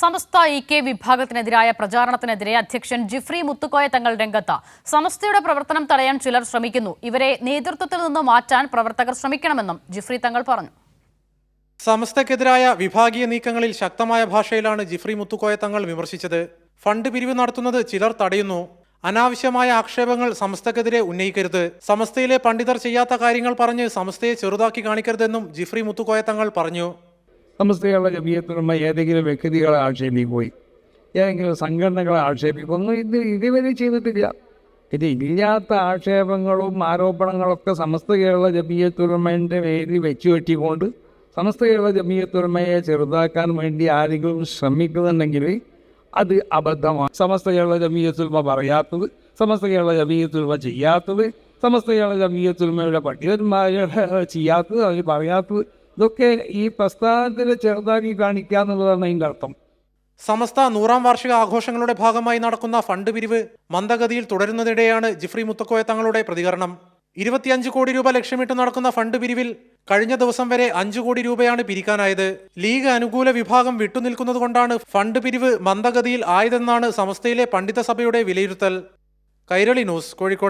സമസ്ത E K വിഭാഗത്തിനെതിരായ പ്രചാരണത്തിനെതിരെ അധ്യക്ഷൻ ജിഫ്രി മുത്തുക്കോയ തങ്ങൾ രംഗത്ത്. സമസ്തയുടെ പ്രവർത്തനം തടയാൻ ചിലർ ശ്രമിക്കുന്നു. ഇവരെ നേതൃത്വത്തിൽ നിന്ന് മാറ്റാൻ പ്രവർത്തകർ ശ്രമിക്കണമെന്നും ജിഫ്രി തങ്ങൾ പറഞ്ഞു. സമസ്തക്കെതിരായ വിഭാഗീയ നീക്കങ്ങളിൽ ശക്തമായ ഭാഷയിലാണ് ജിഫ്രി മുത്തുക്കോയ തങ്ങൾ വിമർശിച്ചത്. ഫണ്ട് പിരിവ് നടത്തുന്നത് ചിലർ തടയുന്നു. അനാവശ്യമായ ആക്ഷേപങ്ങൾ സമസ്തക്കെതിരെ ഉന്നയിക്കരുത്. സമസ്തയിലെ പണ്ഡിതർ ചെയ്യാത്ത കാര്യങ്ങൾ പറഞ്ഞ് സമസ്തയെ ചെറുതാക്കി കാണിക്കരുതെന്നും ജിഫ്രി മുത്തുക്കോയ തങ്ങൾ പറഞ്ഞു. സമസ്തകളുടെ ജമീയത്തിലുമ ഏതെങ്കിലും വ്യക്തികളെ ആക്ഷേപിക്കുകയും ഏതെങ്കിലും സംഘടനകളെ ആക്ഷേപിക്കുന്നു. ഇത് ഇതുവരെ ചെയ്തിട്ടില്ല. ഇത് ഇല്ലാത്ത ആക്ഷേപങ്ങളും ആരോപണങ്ങളൊക്കെ സമസ്ത കേരള ജമീയത്തുറമേന്റെ പേരിൽ വെച്ചു കെട്ടിക്കൊണ്ട് സമസ്ത കേരള ജമീയത്തുറമയെ ചെറുതാക്കാൻ വേണ്ടി ആരെങ്കിലും ശ്രമിക്കുന്നുണ്ടെങ്കിൽ അത് അബദ്ധമാണ്. സമസ്ത കേരള ജമീയത്തുൽമ പറയാത്തത് സമസ്ത കേരള ജമീയത്തുൽമ ചെയ്യാത്തത് സമസ്ത കേരള ജമീയത്തുൽമയുടെ പണ്ഡിതന്മാർ ചെയ്യാത്തത് അവർ പറയാത്തത് ഇതൊക്കെ ഈ പ്രസ്ഥാനത്തിൽ ചെറുതാക്കി കാണിക്കുക എന്നുള്ളതാണ് അതിന്റെ അർത്ഥം. സമസ്ത നൂറാം വാർഷിക ആഘോഷങ്ങളുടെ ഭാഗമായി നടക്കുന്ന ഫണ്ട് പിരിവ് മന്ദഗതിയിൽ തുടരുന്നതിനിടെയാണ് ജിഫ്രി മുത്തക്കോയ തങ്ങളുടെ പ്രതികരണം. ഇരുപത്തിയഞ്ച് കോടി രൂപ ലക്ഷ്യമിട്ട് നടക്കുന്ന ഫണ്ട് പിരിവിൽ കഴിഞ്ഞ ദിവസം വരെ അഞ്ചു കോടി രൂപയാണ് പിരിക്കാനായത്. ലീഗ് അനുകൂല വിഭാഗം വിട്ടുനിൽക്കുന്നതുകൊണ്ടാണ് ഫണ്ട് പിരിവ് മന്ദഗതിയിൽ ആയതെന്നാണ് സമസ്തയിലെ പണ്ഡിത സഭയുടെ വിലയിരുത്തൽ. കൈരളി ന്യൂസ് കോഴിക്കോട്.